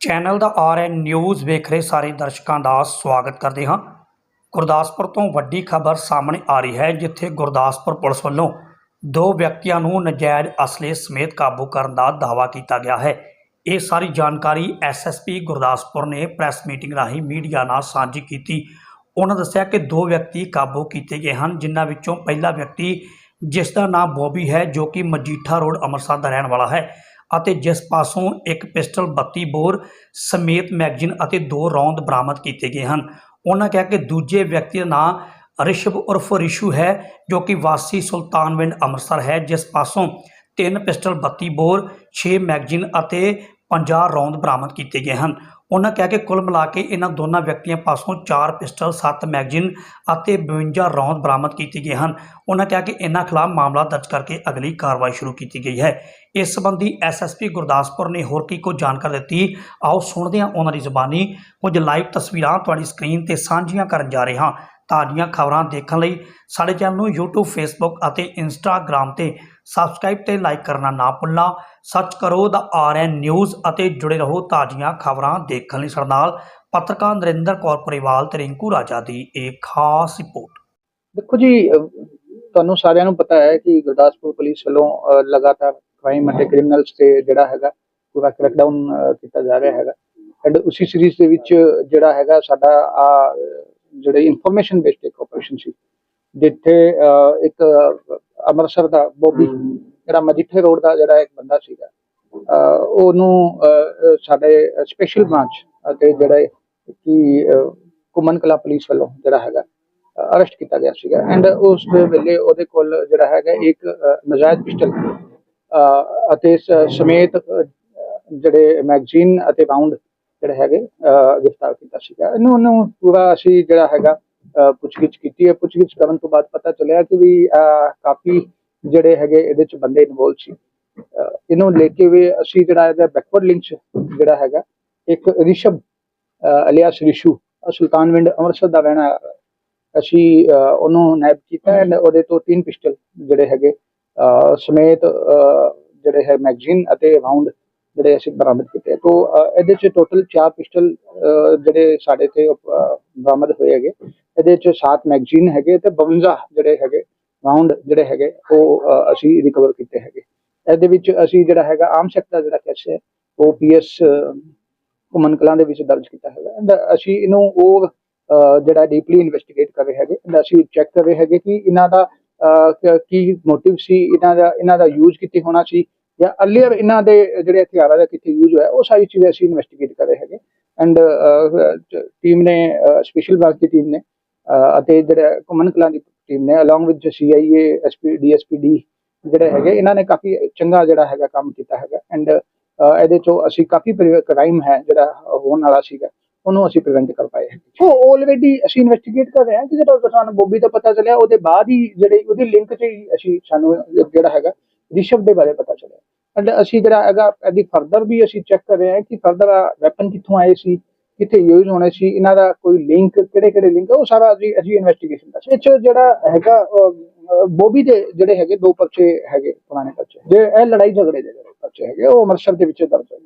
Channel ਦਾ RN news ਵੇਖ ਰਹੇ ਸਾਰੇ ਦਰਸ਼ਕਾਂ ਦਾ ਸਵਾਗਤ ਕਰਦੇ ਹਾਂ। ਗੁਰਦਾਸਪੁਰ ਤੋਂ ਵੱਡੀ ਖਬਰ ਸਾਹਮਣੇ ਆ ਰਹੀ ਹੈ, ਜਿੱਥੇ ਗੁਰਦਾਸਪੁਰ ਪੁਲਿਸ ਵੱਲੋਂ ਦੋ ਵਿਅਕਤੀਆਂ ਨੂੰ ਨਜਾਇਜ਼ ਅਸਲੇ ਸਮੇਤ ਕਾਬੂ ਕਰਨ ਦਾ ਦਾਅਵਾ ਕੀਤਾ ਗਿਆ ਹੈ। ਇਹ ਸਾਰੀ ਜਾਣਕਾਰੀ ਐਸਐਸਪੀ ਗੁਰਦਾਸਪੁਰ ਨੇ ਪ੍ਰੈਸ ਮੀਟਿੰਗ ਰਾਹੀਂ ਮੀਡੀਆ ਨਾਲ ਸਾਂਝੀ ਕੀਤੀ। ਉਹਨਾਂ ਦੱਸਿਆ ਕਿ ਦੋ ਵਿਅਕਤੀ ਕਾਬੂ ਕੀਤੇ ਗਏ ਹਨ, ਜਿਨ੍ਹਾਂ ਵਿੱਚੋਂ ਪਹਿਲਾ ਵਿਅਕਤੀ, ਜਿਸ ਦਾ ਨਾਮ ਬੋਬੀ ਹੈ, ਜੋ ਕਿ ਮਜੀਠਾ ਰੋਡ ਅੰਮ੍ਰਿਤਸਰ ਦਾ ਰਹਿਣ ਵਾਲਾ ਹੈ। ਅਤੇ ਜਿਸ ਪਾਸੋਂ ਇੱਕ ਪਿਸਟਲ 32 ਬੋਰ ਸਮੇਤ ਮੈਗਜ਼ੀਨ ਅਤੇ ਦੋ ਰੌਂਦ ਬਰਾਮਦ ਕੀਤੇ ਗਏ ਹਨ। ਉਹਨਾਂ ਕਿਹਾ ਕਿ ਦੂਜੇ ਵਿਅਕਤੀ ਦਾ ਨਾਂ ਰਿਸ਼ਵ ਉਰਫ ਰਿਸ਼ੂ ਹੈ, ਜੋ ਕਿ ਵਾਸੀ ਸੁਲਤਾਨਵਿੰਡ ਅੰਮ੍ਰਿਤਸਰ ਹੈ, ਜਿਸ ਪਾਸੋਂ ਤਿੰਨ ਪਿਸਟਲ 32 ਬੋਰ 6 ਮੈਗਜ਼ੀਨ ਅਤੇ 50 ਰੌਂਦ ਬਰਾਮਦ ਕੀਤੇ ਗਏ ਹਨ। ਉਹਨਾਂ ਕਿਹਾ ਕਿ ਕੁੱਲ ਮਿਲਾ ਕੇ ਇਹਨਾਂ ਦੋਨਾਂ ਵਿਅਕਤੀਆਂ ਪਾਸੋਂ 4 ਪਿਸਟਲ 7 ਮੈਗਜ਼ੀਨ ਅਤੇ 52 ਰੌਂਦ ਬਰਾਮਦ ਕੀਤੇ ਗਏ ਹਨ। ਉਹਨਾਂ ਕਿਹਾ ਕਿ ਇਹਨਾਂ ਖਿਲਾਫ ਮਾਮਲਾ ਦਰਜ ਕਰਕੇ ਅਗਲੀ ਕਾਰਵਾਈ ਸ਼ੁਰੂ ਕੀਤੀ ਗਈ ਹੈ। ਇਸ ਸੰਬੰਧੀ ਐਸਐਸਪੀ ਗੁਰਦਾਸਪੁਰ ਨੇ ਹੋਰ ਕੀ ਕੁਝ ਜਾਣਕਾਰੀ ਦਿੱਤੀ, ਆਓ ਸੁਣਦੇ ਹਾਂ ਉਹਨਾਂ ਦੀ ਜ਼ੁਬਾਨੀ। ਕੁਝ ਲਾਈਵ ਤਸਵੀਰਾਂ ਤੁਹਾਡੀ ਸਕਰੀਨ ਤੇ ਸਾਂਝੀਆਂ ਕਰਨ ਜਾ ਰਹੇ ਹਾਂ। ਤਾਜ਼ੀਆਂ ਖਬਰਾਂ ਦੇਖਣ ਲਈ ਸਾਡੇ ਚੈਨਲ ਨੂੰ YouTube, Facebook ਅਤੇ Instagram ਤੇ ਸਬਸਕ੍ਰਾਈਬ ਤੇ ਲਾਈਕ ਕਰਨਾ ਨਾ ਭੁੱਲਣਾ। ਸਰਚ ਕਰੋ ਦਾ ਆਰਐਨ ਨਿਊਜ਼ ਅਤੇ ਜੁੜੇ ਰਹੋ ਤਾਜ਼ੀਆਂ ਖਬਰਾਂ ਦੇਖਣ ਲਈ। ਸਾਡੇ ਨਾਲ ਪੱਤਰਕਾਰ ਨਰਿੰਦਰ ਕੌਰ ਪਰਿਵਾਲ ਤੇ ਰਿੰਕੂ ਰਾਜਾ ਦੀ ਇੱਕ ਖਾਸ ਰਿਪੋਰਟ। ਦੇਖੋ ਜੀ ਅਹ ਤੁਹਾਨੂੰ ਸਾਰਿਆਂ ਨੂੰ ਪਤਾ ਹੈ ਕਿ ਗੁਰਦਾਸਪੁਰ ਪੁਲਿਸ ਵੱਲੋਂ ਅਹ ਲਗਾਤਾਰ ਕ੍ਰਾਈਮ ਅਤੇ ਕ੍ਰਿਮੀਨਲਸ ਤੇ ਜਿਹੜਾ ਹੈਗਾ ਪੂਰਾ ਕ੍ਰੈਕਡਾਊਨ ਕੀਤਾ ਜਾ ਰਿਹਾ ਹੈਗਾ। ਐਂਡ ਉਸੇ ਸੀਰੀਜ਼ ਦੇ ਵਿੱਚ ਜਿਹੜਾ ਹੈਗਾ ਸਾਡਾ ਆ ਜਿਹੜੇ ਇਨਫੋਰਮੇਸ਼ਨ ਬੇਸਡ ਇੱਕ ਆਪਰੇਸ਼ਨ ਸੀ ਜਿੱਥੇ ਅਹ, ਇੱਕ ਅੰਮ੍ਰਿਤਸਰ ਦਾ ਬੋਬੀ ਜਿਹੜਾ ਮਜੀਠੇ ਰੋਡ ਦਾ ਜਿਹੜਾ ਇੱਕ ਬੰਦਾ ਸੀਗਾ ਉਹਨੂੰ ਸਾਡੇ ਸਪੈਸ਼ਲ ਬ੍ਰਾਂਚ ਅਤੇ ਜਿਹੜੇ ਕਿ ਘੁੰਮਣ ਕਲਾ ਪੁਲਿਸ ਵੱਲੋਂ ਜਿਹੜਾ ਹੈਗਾ ਅਰੈਸਟ ਕੀਤਾ ਗਿਆ ਸੀਗਾ। ਐਂਡ ਉਸ ਵੇਲੇ ਉਹਦੇ ਕੋਲ ਜਿਹੜਾ ਹੈਗਾ ਇੱਕ ਨਜਾਇਜ਼ ਪਿਸਟਲ ਅਤੇ ਸਮੇਤ ਜਿਹੜੇ ਮੈਗਜ਼ੀਨ ਅਤੇ ਰਾਉਂਡ ਜਿਹੜੇ ਹੈਗੇ ਗ੍ਰਿਫਤਾਰ ਕੀਤਾ ਸੀਗਾ। ਇਹਨੂੰ ਉਹਨੂੰ ਪੂਰਾ ਅਸੀਂ ਜਿਹੜਾ ਹੈਗਾ ਪੁੱਛਗਿੱਛ ਕੀਤੀ ਹੈ। ਪੁੱਛਗਿੱਛ ਕਰਨ ਤੋਂ ਬਾਅਦ ਪਤਾ ਚੱਲਿਆ ਕਿ ਵੀ ਕਾਫੀ ਜਿਹੜੇ ਹੈਗੇ ਇਹਦੇ ਚ ਬੰਦੇ ਇਨਵੋਲਵ ਸੀ। ਇਹਨੂੰ ਲੈ ਕੇ ਵੀ ਅਸੀਂ ਜਿਹੜਾ ਇਹਦਾ ਬੈਕਵਰਡ ਲਿੰਕਸ ਜਿਹੜਾ ਹੈਗਾ, ਇੱਕ ਰਿਸ਼ਬ ਅਲਿਆਸ ਰਿਸ਼ੂ ਸੁਲਤਾਨਵਿੰਡ ਅੰਮ੍ਰਿਤਸਰ ਦਾ ਰਹਿਣਾ ਅਸੀਂ ਉਹਨੂੰ ਨੈਬ ਕੀਤਾ ਐਂਡ ਉਹਦੇ ਤੋਂ ਤਿੰਨ ਪਿਸਟਲ ਜਿਹੜੇ ਹੈਗੇ ਸਮੇਤ ਜਿਹੜੇ ਹੈ ਮੈਗਜ਼ੀਨ ਅਤੇ ਰਾਉਂਡ ਜਿਹੜੇ ਅਸੀਂ ਬਰਾਮਦ ਕੀਤੇ। ਤੋਂ ਇਹਦੇ ਚ ਟੋਟਲ 4 ਪਿਸਟਲ ਜਿਹੜੇ ਸਾਡੇ ਤੇ ਬਰਾਮਦ ਹੋਏ ਹੈਗੇ। ਇਹਦੇ ਚ 7 ਮੈਗਜ਼ੀਨ ਹੈਗੇ ਤੇ 52 ਜਿਹੜੇ ਹੈਗੇ ਰਾਉਂਡ ਜਿਹੜੇ ਹੈਗੇ, ਉਹ ਅਸੀਂ ਰਿਕਵਰ ਕੀਤੇ ਹੈਗੇ। ਇਹਦੇ ਵਿੱਚ ਅਸੀਂ ਜਿਹੜਾ ਹੈਗਾ ਆਮ ਸੈਕਟਰ ਜਿਹੜਾ ਕੇਸ ਹੈ, ਉਹ ਪੀਐਸ ਘੁੰਮਣ ਕਲਾਂ ਦੇ ਵਿੱਚ ਦਰਜ ਕੀਤਾ ਹੈਗਾ। ਐਂਡ ਅਸੀਂ ਇਹਨੂੰ ਉਹ ਜਿਹੜਾ ਡੀਪਲੀ ਇਨਵੈਸਟੀਗੇਟ ਕਰ ਰਹੇ ਹੈਗੇ। ਐਂਡ ਅਸੀਂ ਚੈੱਕ ਕਰ ਰਹੇ ਹੈਗੇ ਕਿ ਇਹਨਾਂ ਦਾ ਕੀ ਮੋਟਿਵ ਸੀ, ਇਹਨਾਂ ਦਾ ਇਹਨਾਂ ਦਾ ਯੂਜ਼ ਕਿੱਥੇ ਹੋਣਾ ਸੀ, ਜਾਂ ਅਰਲੀਅਰ ਇਹਨਾਂ ਦੇ ਜਿਹੜੇ ਹਥਿਆਰਾਂ ਦਾ ਕਿੱਥੇ ਯੂਜ਼ ਹੋਇਆ, ਉਹ ਸਾਰੀ ਚੀਜ਼ਾਂ ਅਸੀਂ ਇਨਵੈਸਟੀਗੇਟ ਕਰ ਰਹੇ ਹੈਗੇ। ਐਂਡ ਟੀਮ ਨੇ ਸਪੈਸ਼ਲ ਬ੍ਰਾਂਚ ਦੀ ਟੀਮ ਨੇ ਅਤੇ ਜਿਹੜਾ ਘੁੰਮਣ ਕਲਾਂ ਦੀ ਟੀਮ ਨੇ along with CIA SP DSPD ਜਿਹੜੇ ਹੈਗੇ, ਇਹਨਾਂ ਨੇ ਕਾਫੀ ਚੰਗਾ ਜਿਹੜਾ ਹੈਗਾ ਕੰਮ ਕੀਤਾ ਹੈਗਾ। ਐਂਡ ਇਹਦੇ ਚੋਂ ਅਸੀਂ ਕਾਫੀ ਕ੍ਰਾਈਮ ਹੈ ਜਿਹੜਾ ਹੋਣ ਵਾਲਾ ਸੀਗਾ, ਉਹਨੂੰ ਅਸੀਂ ਪ੍ਰੀਵੈਂਟ ਕਰ ਪਾਏ ਸੋ ਆਲਰੇਡੀ ਅਸੀਂ ਇਨਵੈਸਟੀਗੇਟ ਕਰ ਰਹੇ ਹਾਂ ਕਿ ਜਦੋਂ ਸਾਨੂੰ ਬੋਬੀ ਦਾ ਪਤਾ ਚੱਲਿਆ, ਉਹਦੇ ਬਾਅਦ ਹੀ ਜਿਹੜੇ, ਉਹਦੀ ਲਿੰਕ 'ਚ ਹੀ ਅਸੀਂ ਸਾਨੂੰ ਜਿਹੜਾ ਹੈਗਾ, ਰਿਸ਼ਵ ਦੇ ਬਾਰੇ ਪਤਾ ਚੱਲਿਆ। ਐਂਡ ਅਸੀਂ ਜਿਹੜਾ ਹੈਗਾ, ਇਹਦੀ ਫਰਦਰ ਵੀ ਅਸੀਂ ਚੈੱਕ ਕਰ ਰਹੇ ਹਾਂ ਕਿ ਫਰਦਰ ਵੈਪਨ ਕਿੱਥੋਂ ਆਏ ਸੀ ਕਿੱਥੇ ਯੂਜ਼ ਹੋਣੇ ਸੀ, ਇਹਨਾਂ ਦਾ ਕੋਈ ਲਿੰਕ ਕਿਹੜੇ ਕਿਹੜੇ ਲਿੰਕ ਉਹ ਸਾਰਾ ਅਸੀਂ ਅਸੀਂ ਇਨਵੈਸਟੀਗੇਸ਼ਨ ਦਾ ਇਹ ਜਿਹੜਾ ਹੈਗਾ ਬੋਬੀ ਦੇ ਜਿਹੜੇ ਹੈਗੇ, ਦੋ ਪਰਚੇ ਹੈਗੇ ਪੁਰਾਣੇ ਪਰਚੇ। ਜੇ ਇਹ ਲੜਾਈ ਝਗੜੇ ਦੇ ਜਿਹੜੇ ਪਰਚੇ ਹੈਗੇ, ਉਹ ਅੰਮ੍ਰਿਤਸਰ ਦੇ ਵਿੱਚ ਦਰਜ ਹੋਏ